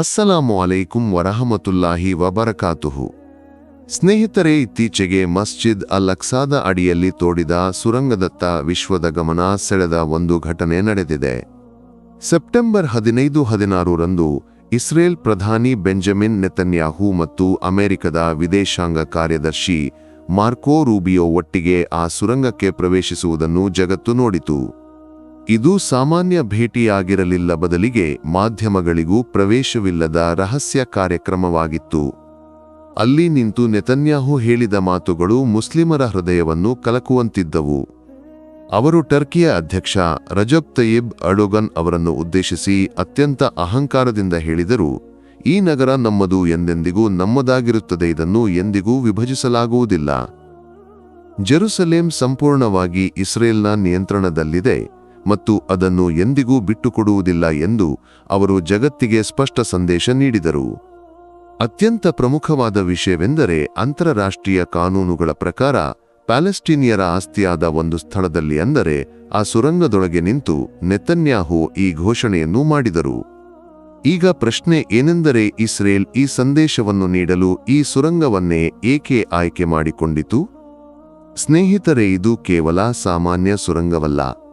ಅಸ್ಸಲಾಮು ಅಲೈಕುಂ ವರಹಮತುಲ್ಲಾಹಿ ವಬರಕಾತುಹು. ಸ್ನೇಹಿತರೆ, ಇತ್ತೀಚೆಗೆ ಮಸ್ಜಿದ್ ಅಲ್ ಅಕ್ಸಾದ ಅಡಿಯಲ್ಲಿ ತೋಡಿದ ಸುರಂಗದತ್ತ ವಿಶ್ವದ ಗಮನ ಸೆಳೆದ ಒಂದು ಘಟನೆ ನಡೆದಿದೆ. ಸೆಪ್ಟೆಂಬರ್ ಹದಿನೈದು ಹದಿನಾರರಂದು ಇಸ್ರೇಲ್ ಪ್ರಧಾನಿ ಬೆಂಜಮಿನ್ ನೆತನ್ಯಾಹು ಮತ್ತು ಅಮೆರಿಕದ ವಿದೇಶಾಂಗ ಕಾರ್ಯದರ್ಶಿ ಮಾರ್ಕೋ ರೂಬಿಯೋ ಒಟ್ಟಿಗೆ ಆ ಸುರಂಗಕ್ಕೆ ಪ್ರವೇಶಿಸುವುದನ್ನು ಜಗತ್ತು ನೋಡಿತು. ಇದು ಸಾಮಾನ್ಯ ಭೇಟಿಯಾಗಿರಲಿಲ್ಲ ಬದಲಿಗೆ ಮಾಧ್ಯಮಗಳಿಗೂ ಪ್ರವೇಶವಿಲ್ಲದ ರಹಸ್ಯ ಕಾರ್ಯಕ್ರಮವಾಗಿತ್ತು. ಅಲ್ಲಿ ನಿಂತು ನೆತನ್ಯಾಹು ಹೇಳಿದ ಮಾತುಗಳು ಮುಸ್ಲಿಮರ ಹೃದಯವನ್ನು ಕಲಕುವಂತಿದ್ದವು. ಅವರು ಟರ್ಕಿಯ ಅಧ್ಯಕ್ಷ ರಜಬ್ ತಯಿಬ್ ಅಡೋಗನ್ ಅವರನ್ನು ಉದ್ದೇಶಿಸಿ ಅತ್ಯಂತ ಅಹಂಕಾರದಿಂದ ಹೇಳಿದರು, ಈ ನಗರ ನಮ್ಮದು ಎಂದೆಂದಿಗೂ ನಮ್ಮದಾಗಿರುತ್ತದೆ, ಇದನ್ನು ಎಂದಿಗೂ ವಿಭಜಿಸಲಾಗುವುದಿಲ್ಲ. ಜೆರುಸಲೇಂ ಸಂಪೂರ್ಣವಾಗಿ ಇಸ್ರೇಲ್ನ ನಿಯಂತ್ರಣದಲ್ಲಿದೆ. ಮತ್ತು ಅದನ್ನು ಎಂದಿಗೂ ಬಿಟ್ಟುಕೊಡುವುದಿಲ್ಲ ಎಂದು ಅವರು ಜಗತ್ತಿಗೆ ಸ್ಪಷ್ಟ ಸಂದೇಶ ನೀಡಿದರು. ಅತ್ಯಂತ ಪ್ರಮುಖವಾದ ವಿಷಯವೆಂದರೆ ಅಂತಾರಾಷ್ಟ್ರೀಯ ಕಾನೂನುಗಳ ಪ್ರಕಾರ ಪ್ಯಾಲೆಸ್ಟೀನಿಯರ ಆಸ್ತಿಯಾದ ಒಂದು ಸ್ಥಳದಲ್ಲಿ ಅಂದರೆ ಆ ಸುರಂಗದೊಳಗೆ ನಿಂತು ನೆತನ್ಯಾಹು ಈ ಘೋಷಣೆಯನ್ನು ಮಾಡಿದರು. ಈಗ ಪ್ರಶ್ನೆ ಏನೆಂದರೆ ಇಸ್ರೇಲ್ ಈ ಸಂದೇಶವನ್ನು ನೀಡಲು ಈ ಸುರಂಗವನ್ನೇ ಏಕೆ ಆಯ್ಕೆ ಮಾಡಿಕೊಂಡಿತು? ಸ್ನೇಹಿತರೆ, ಇದು ಕೇವಲ ಸಾಮಾನ್ಯ ಸುರಂಗವಲ್ಲ.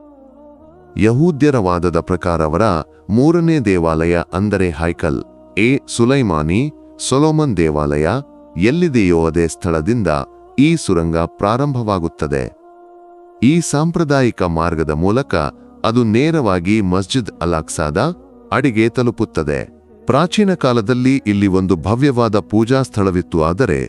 ಯಹೂದ್ಯರ ವಾದದ ಪ್ರಕಾರ ಅವರ ಮೂರನೇ ದೇವಾಲಯ ಅಂದರೆ ಹೈಕಲ್. ಎ. ಸುಲೈಮಾನಿ, ಸೊಲೋಮನ್ ದೇವಾಲಯ, ಎಲ್ಲಿದೆಯೋ ಅದೇ ಸ್ಥಳದಿಂದ ಈ ಸುರಂಗ ಪ್ರಾರಂಭವಾಗುತ್ತದೆ. ಈ ಸಾಂಪ್ರದಾಯಿಕ ಮಾರ್ಗದ ಮೂಲಕ ಅದು ನೇರವಾಗಿ ಮಸ್ಜಿದ್ ಅಲಾಕ್ಸಾದ ಅಡಿಗೆ ತಲುಪುತ್ತದೆ. ಪ್ರಾಚೀನ ಕಾಲದಲ್ಲಿ ಇಲ್ಲಿ ಒಂದು ಭವ್ಯವಾದ ಪೂಜಾ ಸ್ಥಳವಿತ್ತು, ಆದರೆ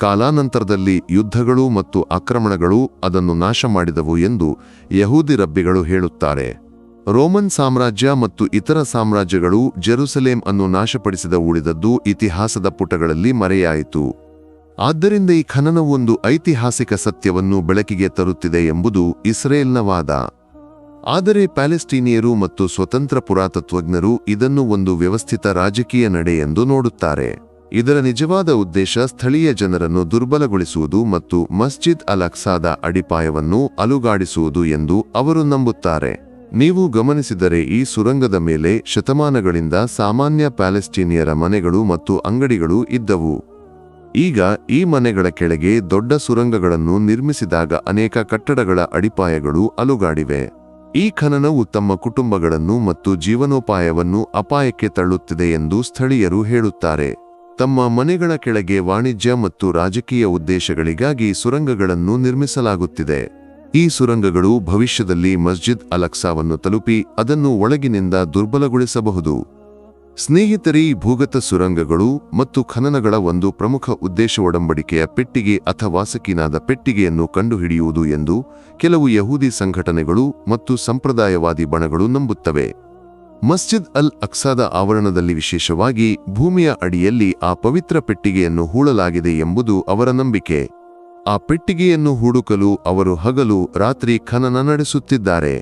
ಕಾಲಾನಂತರದಲ್ಲಿ ಯುದ್ಧಗಳು ಮತ್ತು ಆಕ್ರಮಣಗಳು ಅದನ್ನು ನಾಶ ಮಾಡಿದವು ಎಂದು ಯಹೂದಿ ರಬ್ಬಿಗಳು ಹೇಳುತ್ತಾರೆ. ರೋಮನ್ ಸಾಮ್ರಾಜ್ಯ ಮತ್ತು ಇತರ ಸಾಮ್ರಾಜ್ಯಗಳು ಜೆರುಸಲೇಮ್ ಅನ್ನು ನಾಶಪಡಿಸಿದ ಉಳಿದದ್ದು ಇತಿಹಾಸದ ಪುಟಗಳಲ್ಲಿ ಮರೆಯಾಯಿತು. ಆದ್ದರಿಂದ ಈ ಖನನವೊಂದು ಐತಿಹಾಸಿಕ ಸತ್ಯವನ್ನು ಬೆಳಕಿಗೆ ತರುತ್ತಿದೆ ಎಂಬುದು ಇಸ್ರೇಲ್ನ ವಾದ. ಆದರೆ ಪ್ಯಾಲೆಸ್ಟೀನಿಯರು ಮತ್ತು ಸ್ವತಂತ್ರ ಪುರಾತತ್ವಜ್ಞರು ಇದನ್ನು ಒಂದು ವ್ಯವಸ್ಥಿತ ರಾಜಕೀಯ ನಡೆ ಎಂದು ನೋಡುತ್ತಾರೆ. ಇದರ ನಿಜವಾದ ಉದ್ದೇಶ ಸ್ಥಳೀಯ ಜನರನ್ನು ದುರ್ಬಲಗೊಳಿಸುವುದು ಮತ್ತು ಮಸ್ಜಿದ್ ಅಲಕ್ಸಾದ ಅಡಿಪಾಯವನ್ನು ಅಲುಗಾಡಿಸುವುದು ಎಂದು ಅವರು ನಂಬುತ್ತಾರೆ. ನೀವು ಗಮನಿಸಿದರೆ ಈ ಸುರಂಗದ ಮೇಲೆ ಶತಮಾನಗಳಿಂದ ಸಾಮಾನ್ಯ ಪ್ಯಾಲೆಸ್ಟೀನಿಯರ ಮನೆಗಳು ಮತ್ತು ಅಂಗಡಿಗಳು ಇದ್ದವು. ಈಗ ಈ ಮನೆಗಳ ಕೆಳಗೆ ದೊಡ್ಡ ಸುರಂಗಗಳನ್ನು ನಿರ್ಮಿಸಿದಾಗ ಅನೇಕ ಕಟ್ಟಡಗಳ ಅಡಿಪಾಯಗಳು ಅಲುಗಾಡಿವೆ. ಈ ಖನನವು ತಮ್ಮ ಕುಟುಂಬಗಳನ್ನು ಮತ್ತು ಜೀವನೋಪಾಯವನ್ನು ಅಪಾಯಕ್ಕೆ ತಳ್ಳುತ್ತಿದೆ ಎಂದು ಸ್ಥಳೀಯರು ಹೇಳುತ್ತಾರೆ. ತಮ್ಮ ಮನೆಗಳ ಕೆಳಗೆ ವಾಣಿಜ್ಯ ಮತ್ತು ರಾಜಕೀಯ ಉದ್ದೇಶಗಳಿಗಾಗಿ ಸುರಂಗಗಳನ್ನು ನಿರ್ಮಿಸಲಾಗುತ್ತಿದೆ. ಈ ಸುರಂಗಗಳು ಭವಿಷ್ಯದಲ್ಲಿ ಮಸ್ಜಿದ್ ಅಲಕ್ಸಾವನ್ನು ತಲುಪಿ ಅದನ್ನು ಒಳಗಿನಿಂದ ದುರ್ಬಲಗೊಳಿಸಬಹುದು. ಸ್ನೇಹಿತರಿ ಭೂಗತ ಸುರಂಗಗಳು ಮತ್ತು ಖನನಗಳ ಒಂದು ಪ್ರಮುಖ ಉದ್ದೇಶ ಒಡಂಬಡಿಕೆಯ ಪೆಟ್ಟಿಗೆ ಅಥವಾ ಸಕಿನಾದ ಪೆಟ್ಟಿಗೆಯನ್ನು ಕಂಡುಹಿಡಿಯುವುದು ಎಂದು ಕೆಲವು ಯಹೂದಿ ಸಂಘಟನೆಗಳು ಮತ್ತು ಸಂಪ್ರದಾಯವಾದಿ ಬಣಗಳು ನಂಬುತ್ತವೆ. ಮಸ್ಜಿದ್ ಅಲ್ ಅಕ್ಸಾದ ಆವರಣದಲ್ಲಿ ವಿಶೇಷವಾಗಿ ಭೂಮಿಯ ಅಡಿಯಲ್ಲಿ ಆ ಪವಿತ್ರ ಪೆಟ್ಟಿಗೆಯನ್ನು ಹೂಳಲಾಗಿದೆ ಎಂಬುದು ಅವರ ನಂಬಿಕೆ. ಆ ಪೆಟ್ಟಿಗೆಯನ್ನು ಹುಡುಕಲು ಅವರು ಹಗಲು ರಾತ್ರಿ ಖನನ ನಡೆಸುತ್ತಿದ್ದಾರೆ.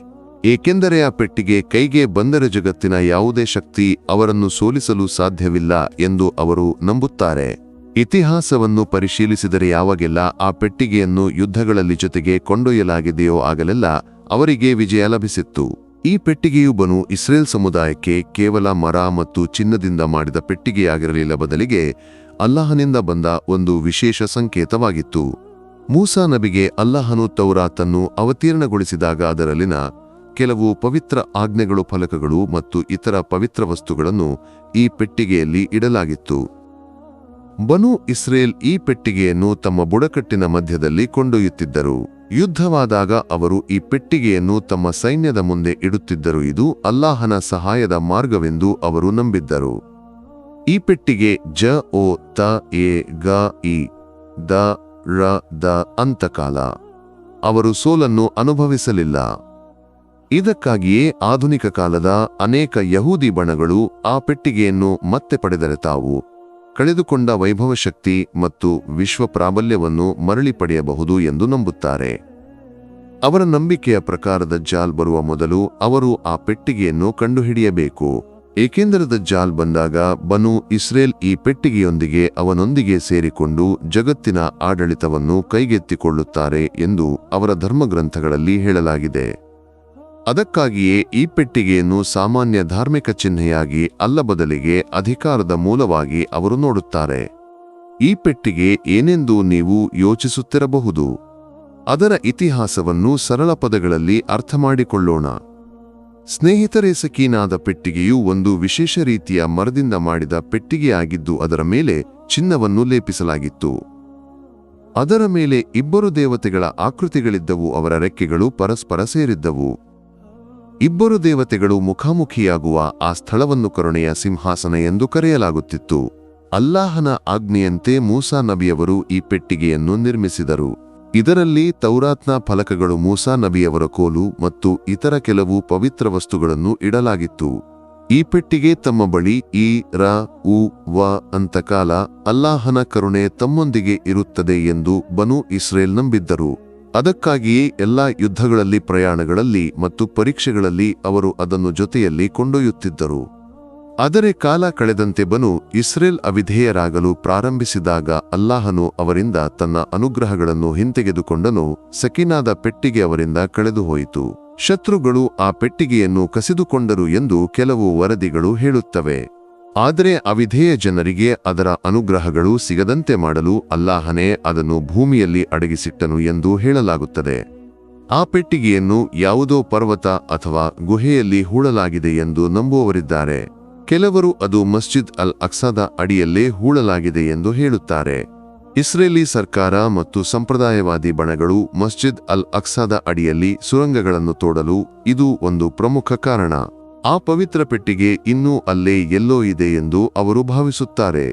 ಏಕೆಂದರೆ ಆ ಪೆಟ್ಟಿಗೆ ಕೈಗೆ ಬಂದರೆ ಜಗತ್ತಿನ ಯಾವುದೇ ಶಕ್ತಿ ಅವರನ್ನು ಸೋಲಿಸಲು ಸಾಧ್ಯವಿಲ್ಲ ಎಂದು ಅವರು ನಂಬುತ್ತಾರೆ. ಇತಿಹಾಸವನ್ನು ಪರಿಶೀಲಿಸಿದರೆ ಯಾವಾಗೆಲ್ಲ ಆ ಪೆಟ್ಟಿಗೆಯನ್ನು ಯುದ್ಧಗಳಲ್ಲಿ ಜೊತೆಗೆ ಕೊಂಡೊಯ್ಯಲಾಗಿದೆಯೋ ಆಗಲೆಲ್ಲ ಅವರಿಗೆ ವಿಜಯ ಲಭಿಸಿತ್ತು. ಈ ಪೆಟ್ಟಿಗೆಯು ಬನು ಇಸ್ರೇಲ್ ಸಮುದಾಯಕ್ಕೆ ಕೇವಲ ಮರ ಮತ್ತು ಚಿನ್ನದಿಂದ ಮಾಡಿದ ಪೆಟ್ಟಿಗೆಯಾಗಿರಲಿಲ್ಲ ಬದಲಿಗೆ ಅಲ್ಲಾಹನಿಂದ ಬಂದ ಒಂದು ವಿಶೇಷ ಸಂಕೇತವಾಗಿತ್ತು. ಮೂಸಾ ನಬಿಗೆ ಅಲ್ಲಾಹನು ತೌರಾತನ್ನು ಅವತೀರ್ಣಗೊಳಿಸಿದಾಗ ಅದರಲ್ಲಿನ ಕೆಲವು ಪವಿತ್ರ ಆಜ್ಞೆಗಳು ಫಲಕಗಳು ಮತ್ತು ಇತರ ಪವಿತ್ರ ವಸ್ತುಗಳನ್ನು ಈ ಪೆಟ್ಟಿಗೆಯಲ್ಲಿ ಇಡಲಾಗಿತ್ತು. ಬನು ಇಸ್ರೇಲ್ ಈ ಪೆಟ್ಟಿಗೆಯನ್ನು ತಮ್ಮ ಬುಡಕಟ್ಟಿನ ಮಧ್ಯದಲ್ಲಿ ಕೊಂಡೊಯ್ಯುತ್ತಿದ್ದರು. ಯುದ್ಧವಾದಾಗ ಅವರು ಈ ಪೆಟ್ಟಿಗೆಯನ್ನು ತಮ್ಮ ಸೈನ್ಯದ ಮುಂದೆ ಇಡುತ್ತಿದ್ದರು. ಇದು ಅಲ್ಲಾಹನ ಸಹಾಯದ ಮಾರ್ಗವೆಂದು ಅವರು ನಂಬಿದ್ದರು. ಈ ಪೆಟ್ಟಿಗೆ ಜ, ಓ, ತ, ಎ, ಗ, ಇ, ದ, ರ, ದ ಅಂತಕಾಲ ಅವರು ಸೋಲನ್ನು ಅನುಭವಿಸಲಿಲ್ಲ. ಇದಕ್ಕಾಗಿಯೇ ಆಧುನಿಕ ಕಾಲದ ಅನೇಕ ಯಹೂದಿ ಬಣಗಳು ಆ ಪೆಟ್ಟಿಗೆಯನ್ನು ಮತ್ತೆ ಪಡೆದರೆ ತಾವು ಕಳೆದುಕೊಂಡ ವೈಭವ ಶಕ್ತಿ ಮತ್ತು ವಿಶ್ವ ಪ್ರಾಬಲ್ಯವನ್ನು ಮರಳಿ ಪಡೆಯಬಹುದು ಎಂದು ನಂಬುತ್ತಾರೆ. ಅವರ ನಂಬಿಕೆಯ ಪ್ರಕಾರದ ಜಾಲ್ ಬರುವ ಮೊದಲು ಅವರು ಆ ಪೆಟ್ಟಿಗೆಯನ್ನು ಕಂಡುಹಿಡಿಯಬೇಕು. ಏಕೆಂದರೆ ಜಾಲ್ ಬಂದಾಗ ಬನು ಇಸ್ರೇಲ್ ಈ ಪೆಟ್ಟಿಗೆಯೊಂದಿಗೆ ಅವನೊಂದಿಗೆ ಸೇರಿಕೊಂಡು ಜಗತ್ತಿನ ಆಡಳಿತವನ್ನು ಕೈಗೆತ್ತಿಕೊಳ್ಳುತ್ತಾರೆ ಎಂದು ಅವರ ಧರ್ಮಗ್ರಂಥಗಳಲ್ಲಿ ಹೇಳಲಾಗಿದೆ. ಅದಕ್ಕಾಗಿಯೇ ಈ ಪೆಟ್ಟಿಗೆಯನ್ನು ಸಾಮಾನ್ಯ ಧಾರ್ಮಿಕ ಚಿಹ್ನೆಯಾಗಿ ಅಲ್ಲ ಬದಲಿಗೆ ಅಧಿಕಾರದ ಮೂಲವಾಗಿ ಅವರು ನೋಡುತ್ತಾರೆ. ಈ ಪೆಟ್ಟಿಗೆ ಏನೆಂದು ನೀವು ಯೋಚಿಸುತ್ತಿರಬಹುದು? ಅದರ ಇತಿಹಾಸವನ್ನು ಸರಳ ಪದಗಳಲ್ಲಿ ಅರ್ಥಮಾಡಿಕೊಳ್ಳೋಣ. ಸ್ನೇಹಿತರೇ, ಸಕೀನಾದ ಪೆಟ್ಟಿಗೆಯು ಒಂದು ವಿಶೇಷ ರೀತಿಯ ಮರದಿಂದ ಮಾಡಿದ ಪೆಟ್ಟಿಗೆಯಾಗಿದ್ದು ಅದರ ಮೇಲೆ ಚಿನ್ನವನ್ನು ಲೇಪಿಸಲಾಗಿತ್ತು. ಅದರ ಮೇಲೆ ಇಬ್ಬರು ದೇವತೆಗಳ ಆಕೃತಿಗಳಿದ್ದವು, ಅವರ ರೆಕ್ಕೆಗಳು ಪರಸ್ಪರ ಸೇರಿದ್ದವು. ಇಬ್ಬರು ದೇವತೆಗಳು ಮುಖಾಮುಖಿಯಾಗುವ ಆ ಸ್ಥಳವನ್ನು ಕರುಣೆಯ ಸಿಂಹಾಸನ ಎಂದು ಕರೆಯಲಾಗುತ್ತಿತ್ತು. ಅಲ್ಲಾಹನ ಆಜ್ಞೆಯಂತೆ ಮೂಸಾ ನಬಿಯವರು ಈ ಪೆಟ್ಟಿಗೆಯನ್ನು ನಿರ್ಮಿಸಿದರು. ಇದರಲ್ಲಿ ತೌರಾತ್ನ ಫಲಕಗಳು ಮೂಸಾ ನಬಿಯವರ ಕೋಲು ಮತ್ತು ಇತರ ಕೆಲವು ಪವಿತ್ರ ವಸ್ತುಗಳನ್ನು ಇಡಲಾಗಿತ್ತು. ಈ ಪೆಟ್ಟಿಗೆ ತಮ್ಮ ಬಳಿ ಈ, ರ, ಉ, ವ ಅಂತ ಕಾಲ ಅಲ್ಲಾಹನ ಕರುಣೆ ತಮ್ಮೊಂದಿಗೆ ಇರುತ್ತದೆ ಎಂದು ಬನು ಇಸ್ರೇಲ್ ನಂಬಿದ್ದರು. ಅದಕ್ಕಾಗಿಯೇ ಎಲ್ಲಾ ಯುದ್ಧಗಳಲ್ಲಿ ಪ್ರಯಾಣಗಳಲ್ಲಿ ಮತ್ತು ಪರೀಕ್ಷೆಗಳಲ್ಲಿ ಅವರು ಅದನ್ನು ಜೊತೆಯಲ್ಲಿ ಕೊಂಡೊಯ್ಯುತ್ತಿದ್ದರು. ಆದರೆ ಕಾಲ ಕಳೆದಂತೆ ಬನು ಇಸ್ರೇಲ್ ಅವಿಧೇಯರಾಗಲು ಪ್ರಾರಂಭಿಸಿದಾಗ ಅಲ್ಲಾಹನು ಅವರಿಂದ ತನ್ನ ಅನುಗ್ರಹಗಳನ್ನು ಹಿಂತೆಗೆದುಕೊಂಡನು, ಸಕಿನಾದ ಪೆಟ್ಟಿಗೆ ಅವರಿಂದ ಕಳೆದುಹೋಯಿತು. ಶತ್ರುಗಳು ಆ ಪೆಟ್ಟಿಗೆಯನ್ನು ಕಸಿದುಕೊಂಡರು ಎಂದು ಕೆಲವು ವರದಿಗಳು ಹೇಳುತ್ತವೆ. ಆದರೆ ಅವಿಧೇಯ ಜನರಿಗೆ ಅದರ ಅನುಗ್ರಹಗಳು ಸಿಗದಂತೆ ಮಾಡಲು ಅಲ್ಲಾಹನೇ ಅದನ್ನು ಭೂಮಿಯಲ್ಲಿ ಅಡಗಿಸಿಟ್ಟನು ಎಂದು ಹೇಳಲಾಗುತ್ತದೆ. ಆ ಪೆಟ್ಟಿಗೆಯನ್ನು ಯಾವುದೋ ಪರ್ವತ ಅಥವಾ ಗುಹೆಯಲ್ಲಿ ಹೂಳಲಾಗಿದೆ ಎಂದು ನಂಬುವವರಿದ್ದಾರೆ. ಕೆಲವರು ಅದು ಮಸ್ಜಿದ್ ಅಲ್ ಅಕ್ಸಾದ ಅಡಿಯಲ್ಲೇ ಹೂಳಲಾಗಿದೆ ಎಂದು ಹೇಳುತ್ತಾರೆ. ಇಸ್ರೇಲಿ ಸರ್ಕಾರ ಮತ್ತು ಸಂಪ್ರದಾಯವಾದಿ ಬಣಗಳು ಮಸ್ಜಿದ್ ಅಲ್ ಅಕ್ಸಾದ ಅಡಿಯಲ್ಲಿ ಸುರಂಗಗಳನ್ನು ತೋಡಲು ಇದು ಒಂದು ಪ್ರಮುಖ ಕಾರಣ. ಆ ಪವಿತ್ರ ಪೆಟ್ಟಿಗೆ ಇನ್ನೂ ಅಲ್ಲೇ ಎಲ್ಲೋ ಇದೆ ಎಂದು ಅವರು ಭಾವಿಸುತ್ತಾರೆ.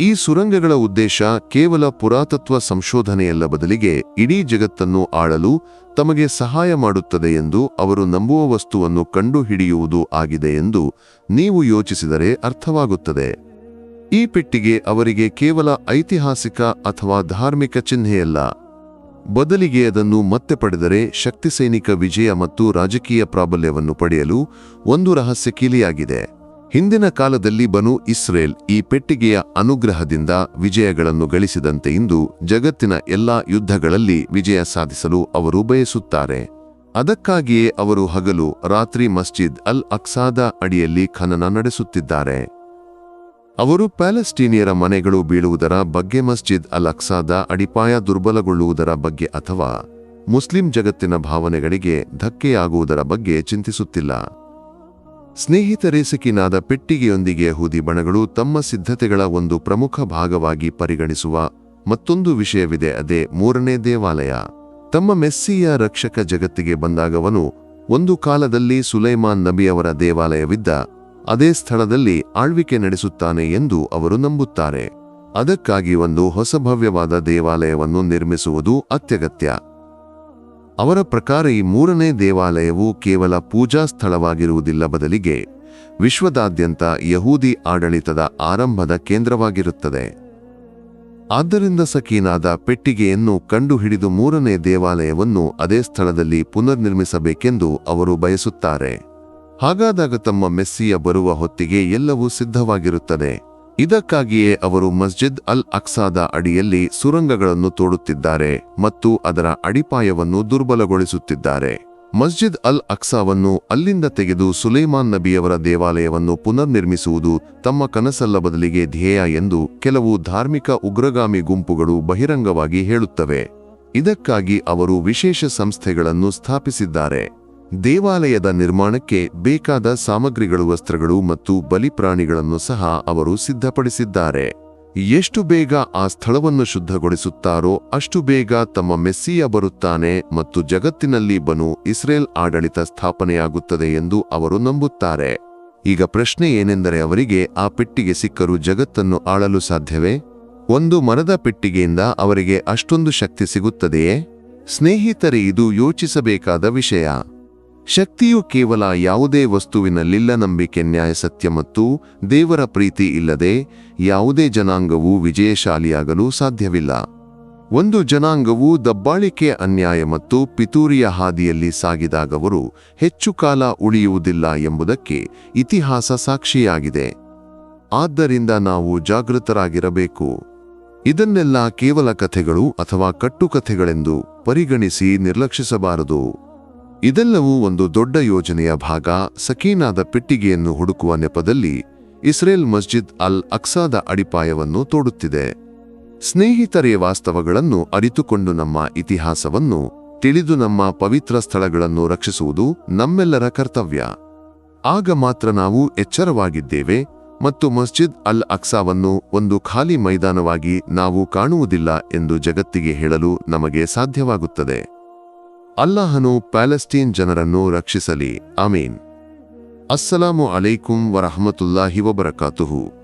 ಈ ಸುರಂಗಗಳ ಉದ್ದೇಶ ಕೇವಲ ಪುರಾತತ್ವ ಸಂಶೋಧನೆಯಲ್ಲ ಬದಲಿಗೆ ಇಡೀ ಜಗತ್ತನ್ನು ಆಳಲು ತಮಗೆ ಸಹಾಯ ಮಾಡುತ್ತದೆ ಎಂದು ಅವರು ನಂಬುವ ವಸ್ತುವನ್ನು ಕಂಡುಹಿಡಿಯುವುದು ಆಗಿದೆ ಎಂದು ನೀವು ಯೋಚಿಸಿದರೆ ಅರ್ಥವಾಗುತ್ತದೆ. ಈ ಪೆಟ್ಟಿಗೆ ಅವರಿಗೆ ಕೇವಲ ಐತಿಹಾಸಿಕ ಅಥವಾ ಧಾರ್ಮಿಕ ಚಿಹ್ನೆಯಲ್ಲ. ಬದಲಿಗೆ ಅದನ್ನು ಮತ್ತೆ ಪಡೆದರೆ ಶಕ್ತಿ ಸೈನಿಕ ವಿಜಯ ಮತ್ತು ರಾಜಕೀಯ ಪ್ರಾಬಲ್ಯವನ್ನು ಪಡೆಯಲು ಒಂದು ರಹಸ್ಯ ಕೀಲಿಯಾಗಿದೆ. ಹಿಂದಿನ ಕಾಲದಲ್ಲಿ ಬನು ಇಸ್ರೇಲ್ ಈ ಪೆಟ್ಟಿಗೆಯ ಅನುಗ್ರಹದಿಂದ ವಿಜಯಗಳನ್ನು ಗಳಿಸಿದಂತೆ ಇಂದು ಜಗತ್ತಿನ ಎಲ್ಲಾ ಯುದ್ಧಗಳಲ್ಲಿ ವಿಜಯ ಸಾಧಿಸಲು ಅವರು ಬಯಸುತ್ತಾರೆ. ಅದಕ್ಕಾಗಿಯೇ ಅವರು ಹಗಲು ರಾತ್ರಿ ಮಸ್ಜಿದ್ ಅಲ್ ಅಕ್ಸಾದ ಅಡಿಯಲ್ಲಿ ಖನನ ನಡೆಸುತ್ತಿದ್ದಾರೆ. ಅವರು ಪ್ಯಾಲೆಸ್ಟೀನಿಯರ ಮನೆಗಳು ಬೀಳುವುದರ ಬಗ್ಗೆ ಮಸ್ಜಿದ್ ಅಲ್ ಅಕ್ಸಾದ ಅಡಿಪಾಯ ದುರ್ಬಲಗೊಳ್ಳುವುದರ ಬಗ್ಗೆ ಅಥವಾ ಮುಸ್ಲಿಂ ಜಗತ್ತಿನ ಭಾವನೆಗಳಿಗೆ ಧಕ್ಕೆಯಾಗುವುದರ ಬಗ್ಗೆ ಚಿಂತಿಸುತ್ತಿಲ್ಲ. ಸ್ನೇಹಿತ ಸಕಿನಾದ ಪೆಟ್ಟಿಗೆಯೊಂದಿಗೆ ಹೂದಿ ಬಣಗಳು ತಮ್ಮ ಸಿದ್ಧತೆಗಳ ಒಂದು ಪ್ರಮುಖ ಭಾಗವಾಗಿ ಪರಿಗಣಿಸುವ ಮತ್ತೊಂದು ವಿಷಯವಿದೆ, ಅದೇ ಮೂರನೇ ದೇವಾಲಯ. ತಮ್ಮ ಮೆಸ್ಸಿಯ ರಕ್ಷಕ ಜಗತ್ತಿಗೆ ಬಂದಾಗವನು ಒಂದು ಕಾಲದಲ್ಲಿ ಸುಲೈಮಾನ್ ನಬಿಯವರ ದೇವಾಲಯವಿದ್ದ ಅದೇ ಸ್ಥಳದಲ್ಲಿ ಆಳ್ವಿಕೆ ನಡೆಸುತ್ತಾನೆ ಎಂದು ಅವರು ನಂಬುತ್ತಾರೆ. ಅದಕ್ಕಾಗಿ ಒಂದು ಹೊಸ ಭವ್ಯವಾದ ದೇವಾಲಯವನ್ನು ನಿರ್ಮಿಸುವುದು ಅತ್ಯಗತ್ಯ. ಅವರ ಪ್ರಕಾರ ಈ ಮೂರನೇ ದೇವಾಲಯವು ಕೇವಲ ಪೂಜಾ ಸ್ಥಳವಾಗಿರುವುದಿಲ್ಲ ಬದಲಿಗೆ ವಿಶ್ವದಾದ್ಯಂತ ಯಹೂದಿ ಆಡಳಿತದ ಆರಂಭದ ಕೇಂದ್ರವಾಗಿರುತ್ತದೆ. ಆದ್ದರಿಂದ ಸಕೀನಾದ ಪೆಟ್ಟಿಗೆಯನ್ನು ಕಂಡುಹಿಡಿದು ಮೂರನೇ ದೇವಾಲಯವನ್ನು ಅದೇ ಸ್ಥಳದಲ್ಲಿ ಪುನರ್ನಿರ್ಮಿಸಬೇಕೆಂದು ಅವರು ಬಯಸುತ್ತಾರೆ. ಹಾಗಾದಾಗ ತಮ್ಮ ಮೆಸ್ಸಿಯ ಬರುವ ಹೊತ್ತಿಗೆ ಎಲ್ಲವೂ ಸಿದ್ಧವಾಗಿರುತ್ತದೆ. ಇದಕ್ಕಾಗಿಯೇ ಅವರು ಮಸ್ಜಿದ್ ಅಲ್ ಅಕ್ಸಾದ ಅಡಿಯಲ್ಲಿ ಸುರಂಗಗಳನ್ನು ತೋಡುತ್ತಿದ್ದಾರೆ ಮತ್ತು ಅದರ ಅಡಿಪಾಯವನ್ನು ದುರ್ಬಲಗೊಳಿಸುತ್ತಿದ್ದಾರೆ. ಮಸ್ಜಿದ್ ಅಲ್ ಅಕ್ಸಾವನ್ನು ಅಲ್ಲಿಂದ ತೆಗೆದು ಸುಲೈಮಾನ್ ನಬಿಯವರ ದೇವಾಲಯವನ್ನು ಪುನರ್ನಿರ್ಮಿಸುವುದು ತಮ್ಮ ಕನಸಲ್ಲ ಬದಲಿಗೆ ಧ್ಯೇಯ ಎಂದು ಕೆಲವು ಧಾರ್ಮಿಕ ಉಗ್ರಗಾಮಿ ಗುಂಪುಗಳು ಬಹಿರಂಗವಾಗಿ ಹೇಳುತ್ತವೆ. ಇದಕ್ಕಾಗಿ ಅವರು ವಿಶೇಷ ಸಂಸ್ಥೆಗಳನ್ನು ಸ್ಥಾಪಿಸಿದ್ದಾರೆ. ದೇವಾಲಯದ ನಿರ್ಮಾಣಕ್ಕೆ ಬೇಕಾದ ಸಾಮಗ್ರಿಗಳು, ವಸ್ತ್ರಗಳು ಮತ್ತು ಬಲಿಪ್ರಾಣಿಗಳನ್ನು ಸಹ ಅವರು ಸಿದ್ಧಪಡಿಸಿದ್ದಾರೆ. ಎಷ್ಟು ಬೇಗ ಆ ಸ್ಥಳವನ್ನು ಶುದ್ಧಗೊಳಿಸುತ್ತಾರೋ ಅಷ್ಟು ಬೇಗ ತಮ್ಮ ಮೆಸ್ಸಿಯ ಬರುತ್ತಾನೆ ಮತ್ತು ಜಗತ್ತಿನಲ್ಲಿ ಬನು ಇಸ್ರೇಲ್ ಆಡಳಿತ ಸ್ಥಾಪನೆಯಾಗುತ್ತದೆ ಎಂದು ಅವರು ನಂಬುತ್ತಾರೆ. ಈಗ ಪ್ರಶ್ನೆ ಏನೆಂದರೆ ಅವರಿಗೆ ಆ ಪೆಟ್ಟಿಗೆ ಸಿಕ್ಕರೂ ಜಗತ್ತನ್ನು ಆಳಲು ಸಾಧ್ಯವೇ? ಒಂದು ಮರದ ಪೆಟ್ಟಿಗೆಯಿಂದ ಅವರಿಗೆ ಅಷ್ಟೊಂದು ಶಕ್ತಿ ಸಿಗುತ್ತದೆಯೇ? ಸ್ನೇಹಿತರೇ, ಇದು ಯೋಚಿಸಬೇಕಾದ ವಿಷಯ. ಶಕ್ತಿಯು ಕೇವಲ ಯಾವುದೇ ವಸ್ತುವಿನಲ್ಲಿಲ್ಲ ನಂಬಿಕೆ ನ್ಯಾಯಸತ್ಯ ಮತ್ತು ದೇವರ ಪ್ರೀತಿ ಇಲ್ಲದೆ ಯಾವುದೇ ಜನಾಂಗವು ವಿಜಯಶಾಲಿಯಾಗಲು ಸಾಧ್ಯವಿಲ್ಲ. ಒಂದು ಜನಾಂಗವು ದಬ್ಬಾಳಿಕೆ, ಅನ್ಯಾಯ ಮತ್ತು ಪಿತೂರಿಯ ಹಾದಿಯಲ್ಲಿ ಸಾಗಿದಾಗವರು ಹೆಚ್ಚು ಕಾಲ ಉಳಿಯುವುದಿಲ್ಲ ಎಂಬುದಕ್ಕೆ ಇತಿಹಾಸ ಸಾಕ್ಷಿಯಾಗಿದೆ. ಆದ್ದರಿಂದ ನಾವು ಜಾಗೃತರಾಗಿರಬೇಕು. ಇದನ್ನೆಲ್ಲ ಕೇವಲ ಕಥೆಗಳು ಅಥವಾ ಕಟ್ಟುಕಥೆಗಳೆಂದು ಪರಿಗಣಿಸಿ ನಿರ್ಲಕ್ಷಿಸಬಾರದು. ಇದೆಲ್ಲವೂ ಒಂದು ದೊಡ್ಡ ಯೋಜನೆಯ ಭಾಗ ಸಕೀನಾದ ಪೆಟ್ಟಿಗೆಯನ್ನು ಹುಡುಕುವ ನೆಪದಲ್ಲಿ ಇಸ್ರೇಲ್ ಮಸ್ಜಿದ್ ಅಲ್ ಅಕ್ಸಾದ ಅಡಿಪಾಯವನ್ನು ತೋಡುತ್ತಿದೆ. ಸ್ನೇಹಿತರೇ, ವಾಸ್ತವಗಳನ್ನು ಅರಿತುಕೊಂಡು ನಮ್ಮ ಇತಿಹಾಸವನ್ನು ತಿಳಿದು ನಮ್ಮ ಪವಿತ್ರ ಸ್ಥಳಗಳನ್ನು ರಕ್ಷಿಸುವುದು ನಮ್ಮೆಲ್ಲರ ಕರ್ತವ್ಯ. ಆಗ ಮಾತ್ರ ನಾವು ಎಚ್ಚರವಾಗಿದ್ದೇವೆ ಮತ್ತು ಮಸ್ಜಿದ್ ಅಲ್ ಅಕ್ಸಾವನ್ನು ಒಂದು ಖಾಲಿ ಮೈದಾನವಾಗಿ ನಾವು ಕಾಣುವುದಿಲ್ಲ ಎಂದು ಜಗತ್ತಿಗೆ ಹೇಳಲು ನಮಗೆ ಸಾಧ್ಯವಾಗುತ್ತದೆ. ಅಲ್ಲಾಹನು ಪ್ಯಾಲೆಸ್ಟೀನ್ ಜನರನ್ನು ರಕ್ಷಿಸಲಿ. ಅಮೀನ್ ಅಸ್ಸಲಾಮು ಅಲೈಕುಂ ವರಹಮತುಲ್ಲಾಹಿ ವಬರಕಾತುಹು.